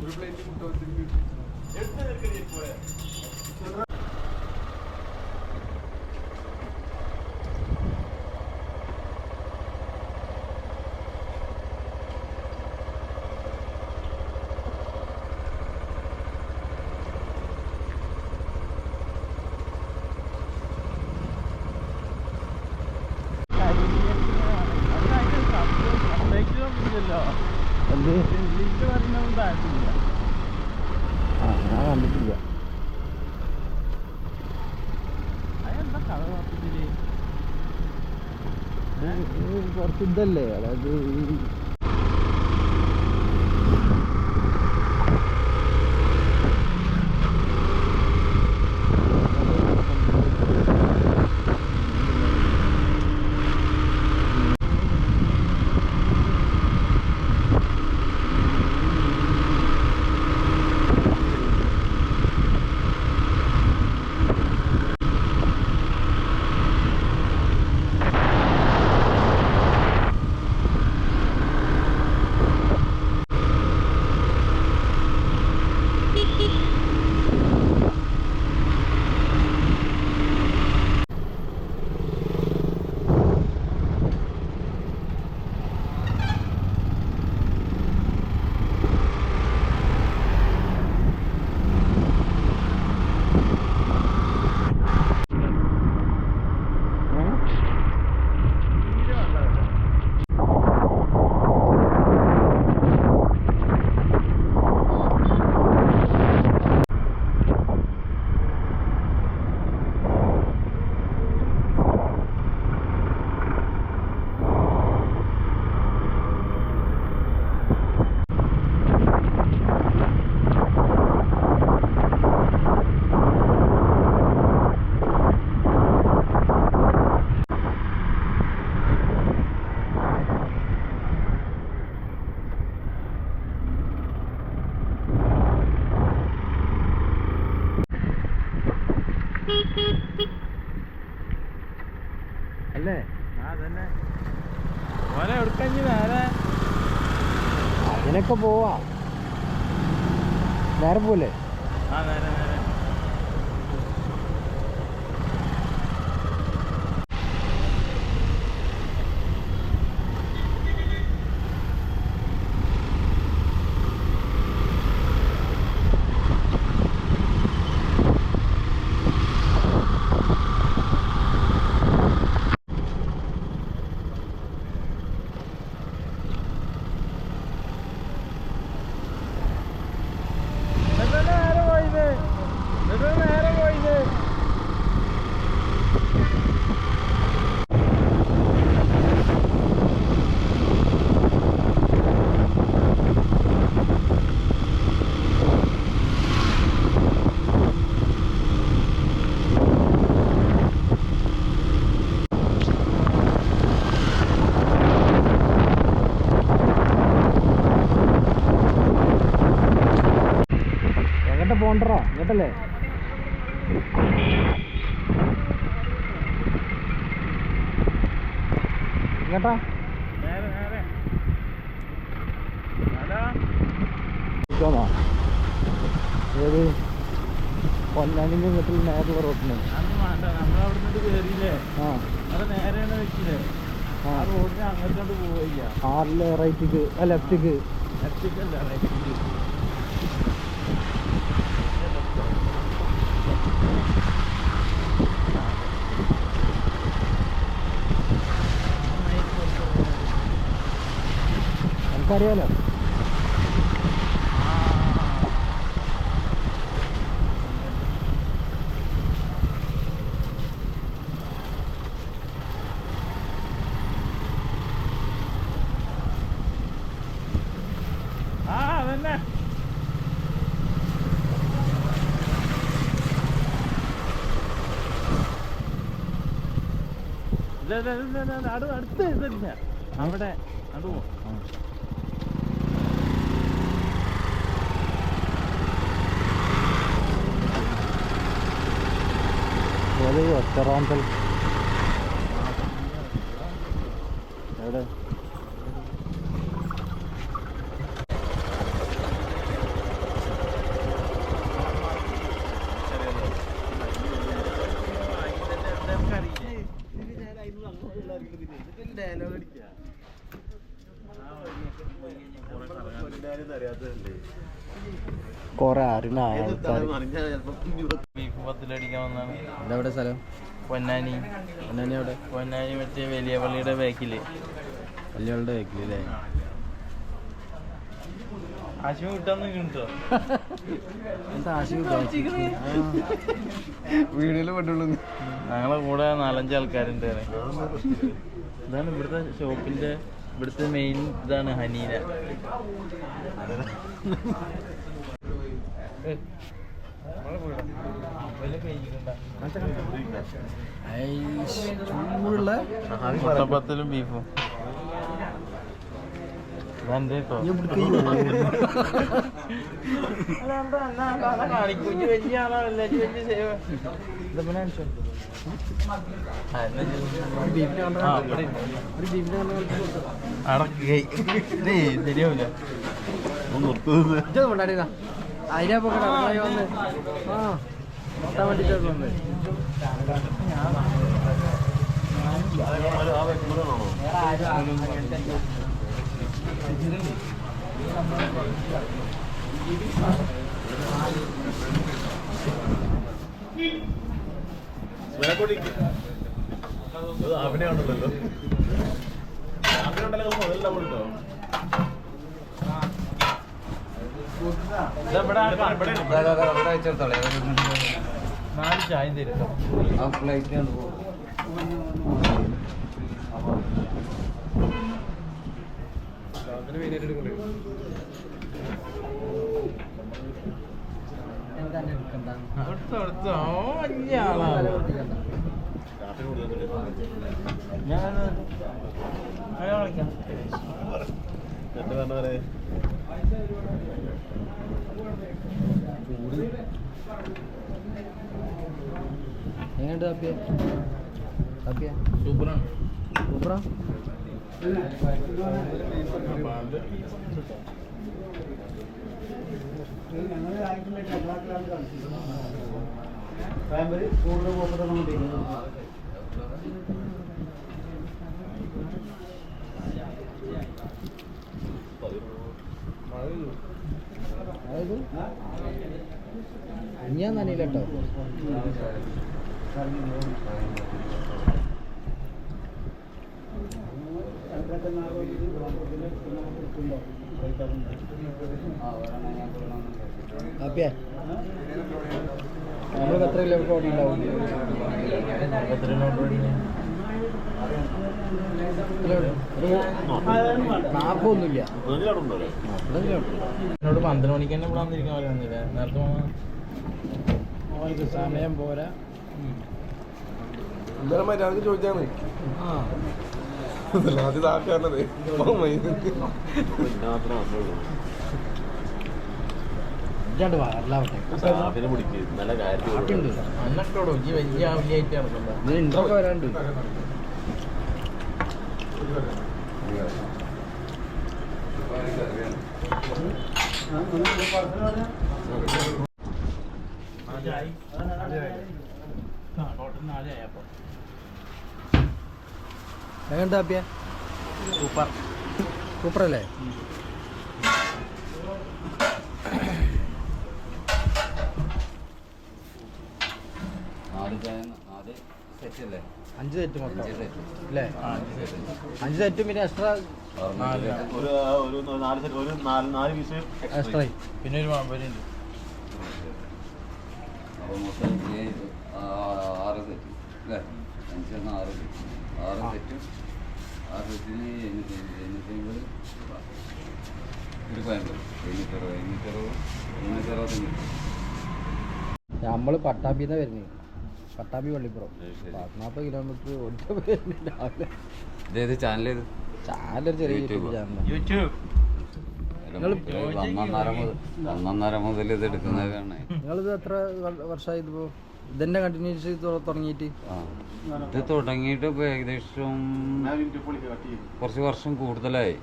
ഒരു പ്ലേറ്റ് മുട്ട വെച്ചിട്ട് എന്ത് ആ ഞാൻ കണ്ടിട്ടില്ല കുറച്ച് ഇതല്ലേ? അതായത് ഈ അല്ലേ? ഓനെ എടുക്കഞ്ഞ് നേരെ അതിനൊക്കെ പോവാ. നേരെ പോലെ ആ നേരെ നേരെ എന്നിട്ട് നേരെ പോയത് എന്നിട്ട് നേരെ പോയത് എങ്ങോട്ട് പോണ്ടറാ ഇങ്ങോട്ടല്ലേ ഇങ്ങോട്ടാ നേരെ നേരെ ഹലോ ഇതോന്നാ ഏത് പൊന്നാനിന്ന് ഇങ്ങോട്ട് നേരെയുള്ള റോട്ടിന് അന്ന് വേണ്ട നമ്മളവിടുന്ന് കയറിയില്ലേ കേട്ടല്ലേ? കേട്ടാ? റോഡിന്. ആറിൽ റൈറ്റിക്ക് ആ. ലെഫ്റ്റിക്ക് അല്ല റൈറ്റിക്ക് നമുക്കറിയാലോ അടുത്ത് അവിടെ അത് പോ. ഏത് ഒറ്ററാന്തൽ ഇതെവിടെ സ്ഥലം? പൊന്നാനി. പൊന്നാനി അവിടെ? പൊന്നാനി മറ്റേ വലിയ പള്ളിയുടെ ബാക്കിൽ വലിയവളുടെ വെക്കിലല്ലേ ആശുപ കിട്ടാന്ന് കിട്ടോ എന്താ പെട്ടുള്ളൂ. ഞങ്ങളെ കൂടെ നാലഞ്ച് ആൾക്കാരുണ്ട് ഇതാണ് ഇവിടുത്തെ ഷോപ്പിന്റെ ഇവിടുത്തെ മെയിൻ ഇതാണ് ഹനീന ഏയ്, നമ്മളെ വീടാ. വല്ല കഴിഞ്ഞിട്ടുണ്ടാ? ചൂടുള്ള മുട്ടപ്പത്തിലും ബീഫും ഇതെന്റെ കേട്ടോ കാണിക്കും വലിയ ആ, ഇവിടെ ഇല്ല. അടക്ക് ഏയ്, ശരിയാവൂല അതിനെ വന്ന് ആ നോക്കാൻ വേണ്ടിട്ട് വന്ന് ഇതെവിടെ ആക്കാം? നാല് ചായ തരും കേട്ടോ. അടുത്ത അടുത്ത ഓ വലിയ ആളാണ് ഞാൻ വിളിക്കാം. എങ്ങനെയുണ്ട് അപ്പിയ? അപ്പിയ? സൂപ്പറാണ്. സൂപ്പറാ? അതായത് ഞാൻ നനയില്ല കേട്ടോ കാപ്പിയ നമ്മൾ എത്ര കിലോമീറ്റർ ഓടി ഉണ്ടാവും എത്ര നാപ്പൊന്നുമില്ല എന്നോട് പന്ത്രണ്ട് മണിക്ക് തന്നെ ഇവിടെ വന്നിരിക്കാൻ പറയുന്നില്ല നേരത്തെ സമയം പോരാ. മര്യാദയ്ക്ക് ചോദിച്ചാണ് ഇല്ലാണ്ട് വരലാവട്ടെ വലിയ ആവില്ലായിട്ട് നടക്കണ്ട ഇതിന് ഇൻട്രൊക്കെ വരാണ്ട്. എങ്ങനെയുണ്ട് കാപ്പിയ സൂപ്പർ. സൂപ്പർ അല്ലേ അഞ്ച് സെറ്റ് മൊത്തം അല്ലേ അഞ്ച് സെറ്റും പിന്നെ എക്സ്ട്രാ ഒരു ഒരു നാല് സെറ്റ് ഒരു നാല് നാല് പീസ് എക്സ്ട്രാ പിന്നെ ഒരു മാമ്പരി ഉണ്ട്. ആറ് സെറ്റ് അല്ലേ അഞ്ചെണ്ണം ആറ് സെറ്റ് ആറ് സെറ്റും ആറ് സെറ്റിന് എണ്ണൂറ്റി എണ്ണൂറ്റി അമ്പത്. ഒരു പയമ്പത് എണ്ണൂറ്ററുപത് എണ്ണൂറ്ററുപത് എണ്ണൂറ്ററുപത്തഞ്ച് നമ്മൾ പട്ടാമ്പിന്നാണ് വരുന്നത്. പട്ടാമ്പി പള്ളിപ്പുറം. ശരി, ശരി. നാൽപ്പത് കിലോമീറ്റർ ഓടിച്ചു ചാനൽ രാവിലെ. ഇതേത് ചാനൽ ഏത്? ചാനലൊരു ചെറിയ യൂട്യൂബ്. ചാനൽ യൂട്യൂബ് മുതൽ ഇത് നിങ്ങളിത് എത്ര വർഷമായി ഇതിപ്പോ? ഇതന്നെ കണ്ടിന്യൂസ് തുടങ്ങിയിട്ട്? ഇത് തുടങ്ങിയിട്ട് ഇപ്പൊ ഏകദേശം കുറച്ച് വർഷം കൂടുതലായി.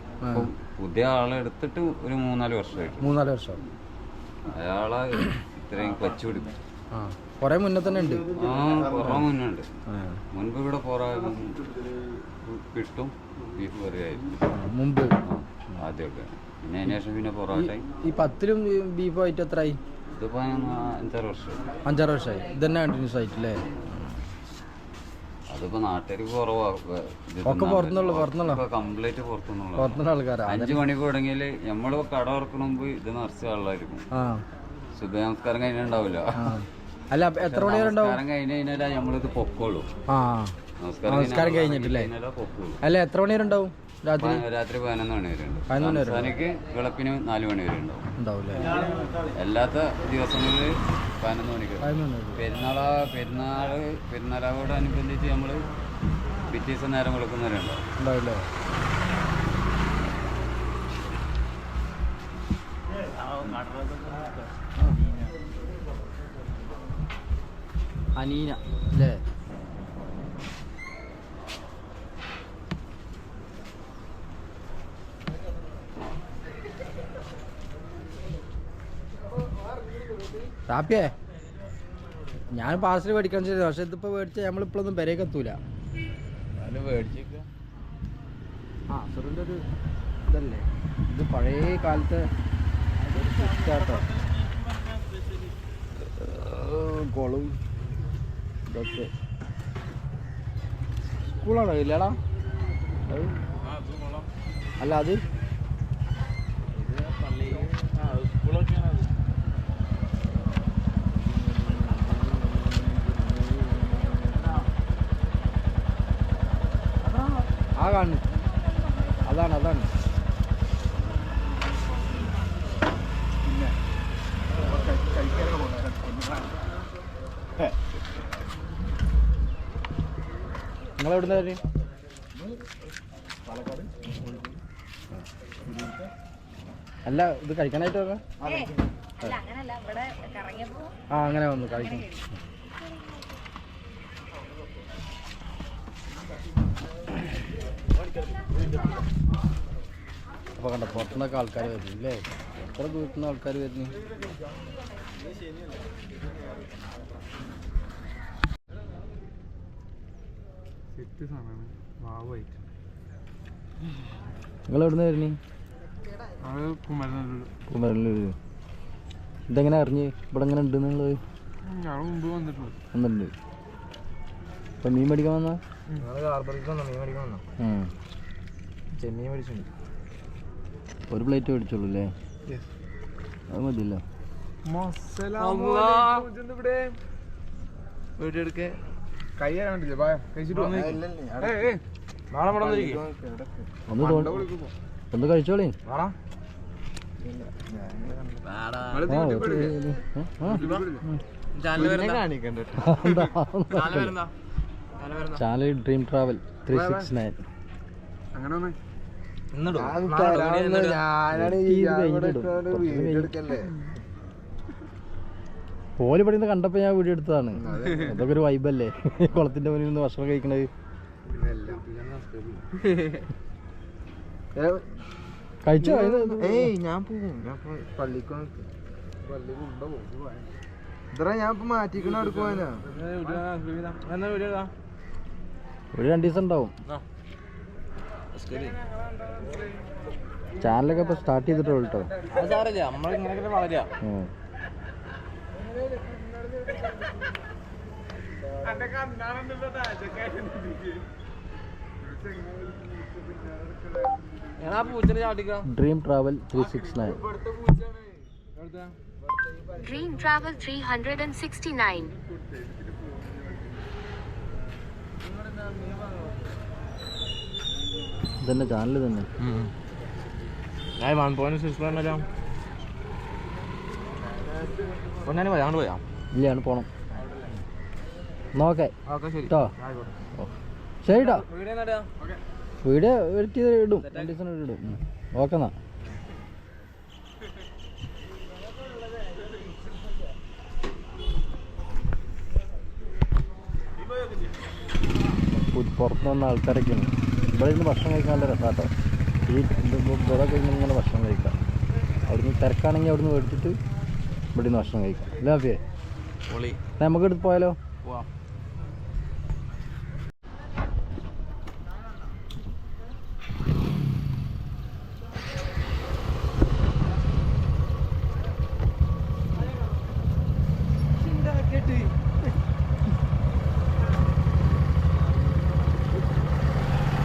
പുതിയ ആളെടുത്തിട്ട് ഒരു മൂന്നാൽ വർഷമായിട്ട്. മൂന്നാൽ വർഷം. അയാളെ ഇത്രയും കൊച്ചു പിടിപ്പിച്ചു. ആ. കുറേ മുന്നേ തന്നെ ഉണ്ട്. ആ കുറേ മുൻപ് ഇവിടെ കിട്ടും ബീഫ് ആ, മുമ്പ്. ആദ്യമൊക്കെ. പിന്നെ പിന്നെ ഈ പത്തിലും ബീഫ് ആയിട്ട് എത്രയായി ഇതിപ്പോൾ അഞ്ചാറ് വർഷം അഞ്ചാറ് വർഷമായി. ഇതന്നെ കണ്ടിന്യൂസ് ആയിട്ടില്ലേ? അതിപ്പോ നാട്ടുകാർക്ക് കുറവാ. കംപ്ലീറ്റ് പുറത്തുനിന്നുള്ള ആൾക്കാരാ. അഞ്ചു മണിക്ക് നമ്മൾ കട തുറക്കണ മുമ്പ് ഇത് നിറച്ച ആളായിരിക്കും ശുഭനമസ്കാരം ശുഭ നമസ്കാരം കഴിഞ്ഞിട്ടുണ്ടാവില്ല. അല്ല എത്ര മണി വരെ ഉണ്ടാവും ആ. നമസ്കാരം കഴിഞ്ഞിട്ടില്ലേ? അല്ല എത്ര മണി വരെ ഉണ്ടാവും രാത്രി രാത്രി പതിനൊന്ന് മണി വരെ ഉണ്ട് പതിനൊന്ന് വരെ സംസ്ഥാനക്ക് വെളുപ്പിന് നാല് മണി വരെ ഉണ്ടാവും അല്ലാത്ത ദിവസങ്ങളിൽ പതിനൊന്ന് മണിക്ക്. പെരുന്നാളാ പെരുന്നാൾ പെരുന്നാളോട് അനുബന്ധിച്ച് പെരുന്നാളോടനുബന്ധിച്ച് നമ്മൾ പിറ്റേ ദിവസം നേരം വിളക്കുന്നവരുണ്ടാവും. ഉണ്ടാവില്ലേ? അനീന. അല്ലേ റാപ്പിയേ ഞാൻ പാർസൽ മേടിക്കാൻ ചെയ്തു പക്ഷെ ഇതിപ്പോ മേടിച്ച നമ്മളിപ്പോഴൊന്നും പെരേക്ക് എത്തൂല. ആ അസുറിന്റെ ഒരു ഇതല്ലേ? ഇത് പഴയ കാലത്തെ ഒരു സിസ്റ്റാട്ടോ കുളവും ഇതൊക്കെ സ്കൂളാണോ ഇല്ലടാ അത് അല്ല അത് ആ കാണുന്നു അതാണ് അതാണ് നിങ്ങൾ എവിടുന്ന വരും? അല്ല ഇത് കഴിക്കാനായിട്ട് ആ അങ്ങനെ വന്നു കഴിക്കും അപ്പൊ കണ്ട പുറത്തുനിന്നൊക്കെ ആൾക്കാർ വരുന്നു അല്ലേ എത്ര ദൂരത്തുനിന്ന് ആൾക്കാർ വരുന്നു? സെറ്റ് സാധനമാണ്. വാവായിട്ട് നിങ്ങൾ എവിടുന്ന് വരുന്നേ? അത് കുമരനല്ലൂർ ഇതെങ്ങനെ അറിഞ്ഞ്? ഇവിടെ എങ്ങനെ ഉണ്ട് നിങ്ങൾ വന്നിട്ടുണ്ട്. ഇപ്പം മീൻ മേടിക്കാൻ വന്നാ. ചെമ്മീൻ മേടിച്ചിട്ടുണ്ട്. ഒരു പ്ലേറ്റ് മേടിച്ചോളൂ അല്ലേ? അത് മതിയല്ലോ. ഇവിടെ. കൈ കണ്ടില്ലേ ബായ കഴിച്ചിട്ട് വന്നേ. ഏയ്, ഏയ്. നാളെ ഇവിടെ വന്നിരിക്കും ഒന്ന് കഴിച്ചോളേ. വാടാ? Channel dream travel three six nine അങ്ങനെ വന്നേ ഓൽ നിന്ന് കണ്ടപ്പോ ഞാൻ വീഡിയോ എടുത്തതാണ്. അതൊക്കെ ഒരു വൈബല്ലേ കുളത്തിന്റെ മുന്നിൽ നിന്ന് ഭക്ഷണം കഴിക്കണത്. കഴിച്ചോ? ഞാൻ പോകും ഞാൻ പള്ളിക്ക് ഇത്ര ഞാൻ ഇപ്പൊ മാറ്റിക്കണ ഒരു രണ്ടു ദിവസം ഉണ്ടാവും. ചാനലൊക്കെ ഇപ്പൊ സ്റ്റാർട്ട് ചെയ്തിട്ടുള്ളൂ കേട്ടോ നമ്മളിങ്ങനെ വളരാ ഉം. ഞാൻ ആ പൂച്ചനെ ചാട്ടിക്കാം dream travel three hundred and sixty Travel 369. ഇതന്നെ ചാനൽ തന്നെ ഞാൻ വൺ പോയിന്റ് സിക്സ് പറഞ്ഞല്ലോ പൊന്നാനി പോയാ? അങ്ങോട്ട് പോയാ? പോണം. നോക്കേ. ഓക്കെ ശരി. കേട്ടോ ശരി കേട്ടോ വീഡിയോ നടാ വീഡിയോ എഡിറ്റ് ചെയ്ത് ഇടും. രണ്ട് ദിവസം ഇടും. ഓക്കെ എന്നാ. പു- പുറത്ത് വന്ന ആൾക്കാരൊക്കെയാണ് ഇവിടെ ഇരുന്ന് ഭക്ഷണം കഴിക്കാൻ നല്ല രസാട്ടോ ഈ ഇത് ഇവിടെ കഴിഞ്ഞാൽ ഇങ്ങനെ ഭക്ഷണം കഴിക്കാം. അവിടുന്ന് തിരക്കാണെങ്കിൽ അവിടുന്ന് മേടിച്ചിട്ട് ഇവിടെ നിന്ന് ഭക്ഷണം കഴിക്കാം. അല്ലേ നമുക്ക് എടുത്ത് പോയാലോ?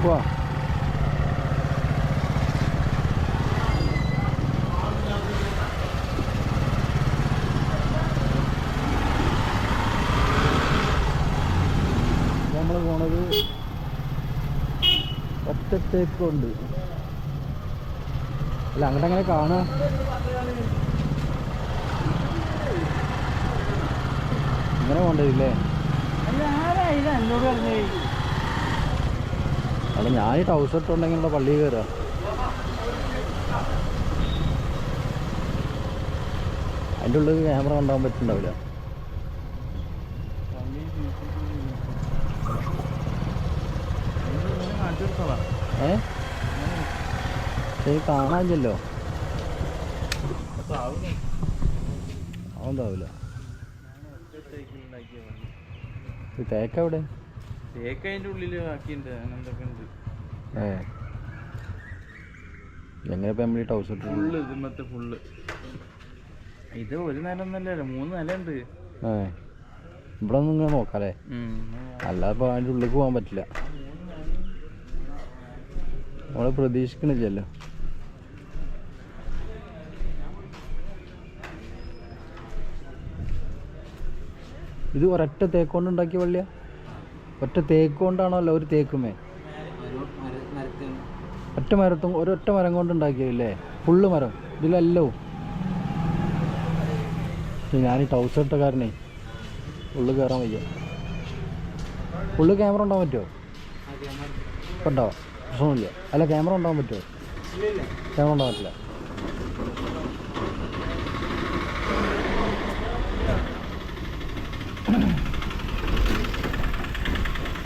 പോവാ നമ്മൾ പോണത് ഒറ്റത്തേക്കുണ്ട് അല്ല അങ്ങോട്ട് അങ്ങനെ കാണാം? ഇങ്ങനെ പോണ്ടതില്ലേ അല്ല ഞാൻ ഈ ടൗസർ ഇട്ടുണ്ടെങ്കിലുള്ള പള്ളിയിൽ കയറുക അതിന്റെ ഉള്ളിൽ ക്യാമറ കൊണ്ടുപോകാൻ പറ്റുന്നുണ്ടാവില്ല. കൊടുത്തോളാം. ഏ? പക്ഷേ കാണാനില്ലല്ലോ. അതെന്താവില്ല ഇത് തേക്ക എവിടെ? തേക്ക് അതിന്റെ ഉള്ളിൽ ബാക്കിയുണ്ട് എന്തൊക്കെ ഉണ്ട്. ഏ. എങ്ങനെ ഇട്ടു ഫുള്ള് ഫുള്ള്. ഇത് ഒരു നില ഒന്നല്ല മൂന്ന് നില ഉണ്ട്. ഇവിടെ ഒന്നും ഇങ്ങനെ നോക്കാല്ലേ? അല്ലാതെ അതിന്റെ ഉള്ളിലേക്ക് പോകാൻ പറ്റില്ല. നമ്മൾ പ്രതീക്ഷിക്കണില്ലല്ലോ. ഇത് ഒരൊറ്റ തേക്കൊണ്ട് ഉണ്ടാക്കിയ വള്ളിയാ ഒറ്റ തേക്കൊണ്ടാണല്ലോ ഒരു തേക്കുമേ? ഒറ്റ മരത്തും ഒരൊറ്റ മരം കൊണ്ട് ഉണ്ടാക്കിയല്ലേ ഫുള്ള് മരം ഇതിലല്ലോ ഞാൻ ഈ ടൗസർ ഇട്ട കാരണേ ഉള്ളിൽ കയറാൻ വയ്യ. ഉള്ളു ക്യാമറ ഉണ്ടാവാൻ പറ്റുമോ ഉണ്ടാവാം പ്രശ്നമില്ല. അല്ല ക്യാമറ ഉണ്ടാവാൻ പറ്റുമോ? ക്യാമറ ഉണ്ടാവാൻ പറ്റില്ല.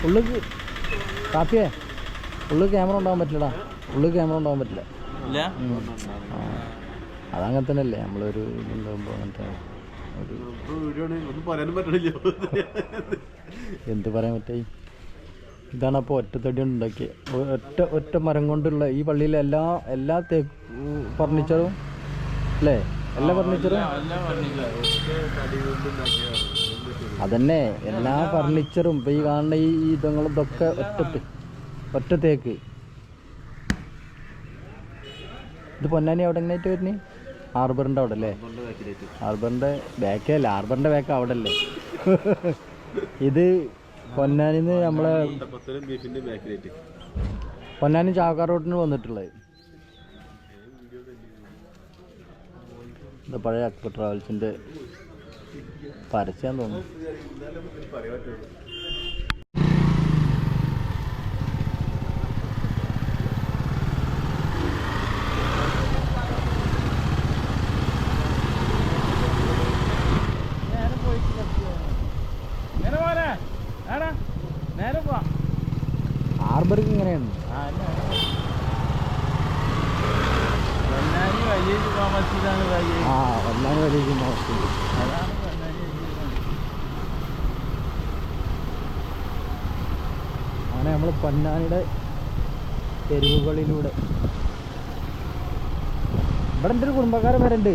ഉള്ളിക്ക് കാപ്പിയേ? ഉള്ളിൽ ക്യാമറ ഉണ്ടാവാൻ പറ്റില്ലടാ. ഉള്ളിൽ ക്യാമറ ഉണ്ടാവാൻ പറ്റില്ല. അതങ്ങനെ തന്നെ അല്ലേ നമ്മളൊരു ഇതുണ്ടാകുമ്പോൾ അങ്ങനത്തെ ഒരു വീഡിയോ ഒന്നും പറയാനും പറ്റണില്ല. എന്ത് പറയാൻ പറ്റേ? ഇതാണ് അപ്പോൾ ഒറ്റത്തടി കൊണ്ട് ഉണ്ടാക്കിയത് ഒറ്റ ഒറ്റ മരം കൊണ്ടുള്ള ഈ പള്ളിയിലെ എല്ലാ എല്ലാ തേ ഫർണിച്ചറും അല്ലേ? എല്ലാ ഫർണിച്ചറും? അതന്നെ എല്ലാ ഫർണിച്ചറും. ഇപ്പം ഈ കാണുന്ന ഈ ഇതങ്ങളും ഇതൊക്കെ ഒറ്റ തേ- ഒറ്റ തേക്ക്. ഇത് പൊന്നാനി അവിടെ എങ്ങനെയായിട്ട് വരുന്നേ? ഹാർബറിന്റെ അവിടെ അല്ലേ? ഹാർബറിന്റെ ബാക്കല്ല ഹാർബറിന്റെ ബാക്ക് അവിടെ അല്ലേ? ഇത് പൊന്നാനിന്ന് നമ്മളെ പൊന്നാനി ചാക്കാർ റോട്ടിന് വന്നിട്ടുള്ളത്. ഇത് പഴയ അക്ബർ ട്രാവൽസിന്റെ പരസ്യം തോന്നുന്നു നേരെ പോയിട്ടില്ല നേരെ പോരാ ആടാ നേരെ പോവാ ഹാർബർക്ക് ഇങ്ങനെയാണ് ആ പൊന്നാനി വലിയ പോകാൻ പറ്റിയതാണ് വലിയ ആ പൊന്നാനി വരേക്കും അവസ്ഥ അതാണ് പൊന്നാനി വലിയ അങ്ങനെ നമ്മൾ പൊന്നാനിയുടെ തെരുവുകളിലൂടെ. ഇവിടെ എന്റെ ഒരു കുടുംബക്കാരൻ വരണ്ട്